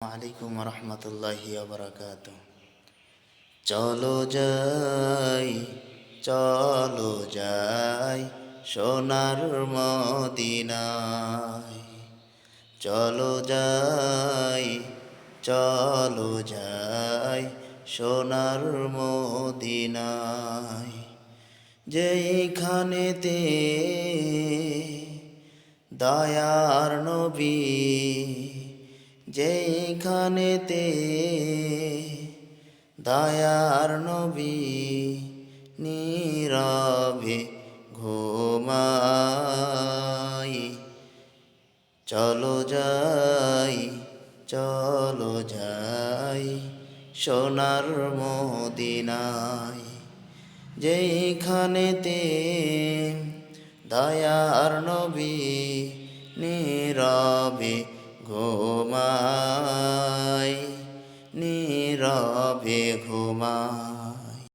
আলাইকুম রহমতুল্লাহি বারাকাত চলো যাই চলো যাই সোনার মদিনায়। চলো যাই চলো যাই সোনার মদিনায়। যেইখানেতে দয়ার নবী যেইখানেতে দয়ার নবী নীরবে ঘুমাই। চলো যাই চলো যাই সোনার মদিনায়। যেইখানেতে দয়ার নবী নীরবে ঘুমাই নীরবে ঘুমাই।